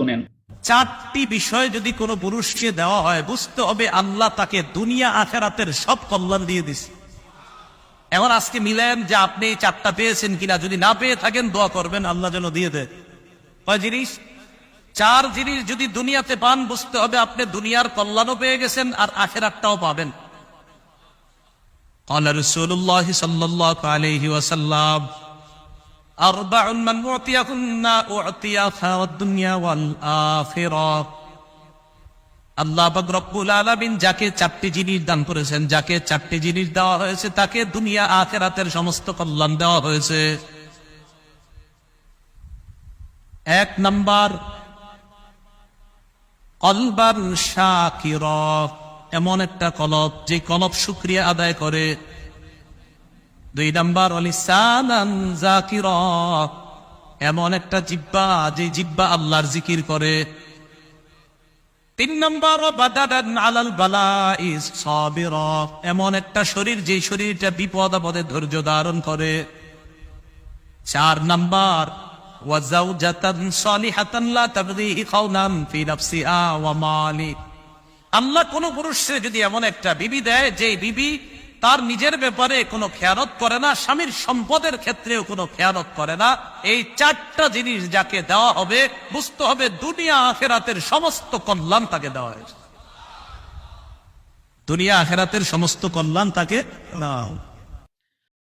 শুনেন চারটি বিষয় যদি কোনো পুরুষকে দেওয়া হয় বুঝতে হবে আল্লাহ তাকে দুনিয়া আখেরাতের সব কল্যাণ দিয়ে দিছে এমন আজকে মিলেন যে আপনি এই চারটা পেয়েছেন কিনা যদি না পেয়ে থাকেন দোয়া করবেন আল্লাহ যেন দিয়ে দেয় কয় জিনিস চার জিনিস যদি দুনিয়াতে পান বুঝতে হবে আপনি দুনিয়ার কল্যাণও পেয়ে গেছেন আর আখেরাতটাও পাবেন قال رسول الله صلى الله عليه وسلم أربع من أعطيهن أعطي خير الدنيا والآخرة আল্লাহ পাক রব্বুল আলামিন যাকে চারটি জিনিস দান করেছেন যাকে চারটি জিনিস দেওয়া হয়েছে তাকে দুনিয়া আখেরাতের সমস্ত কল্যাণ দেওয়া হয়েছে এক নাম্বার কলবার শাকির এমন একটা কলব যে কলব শুক্রিয়া আদায় করে দুই নাম্বার জাকির এমন একটা জিব্বা, যে জিব্বা আল্লাহর জিকির করে। তিন নম্বর আলাল এমন একটা শরীর, যে শরীরটা বিপদ আপদে ধৈর্য ধারণ করে। চার নাম্বার আল্লাহ কোন পুরুষে যদি এমন একটা বিবি দেয়, যে বিবি তার নিজের ব্যাপারে কোনো খেয়ালত করে না, স্বামীর সম্পদের ক্ষেত্রেও কোনো খেয়ালত করে না। এই চারটা জিনিস যাকে দেওয়া হবে, বুঝতে হবে দুনিয়া আখেরাতের সমস্ত কল্যাণ তাকে দেওয়া হয়েছে। দুনিয়া আখেরাতের সমস্ত কল্যাণ তাকে দেওয়া হবে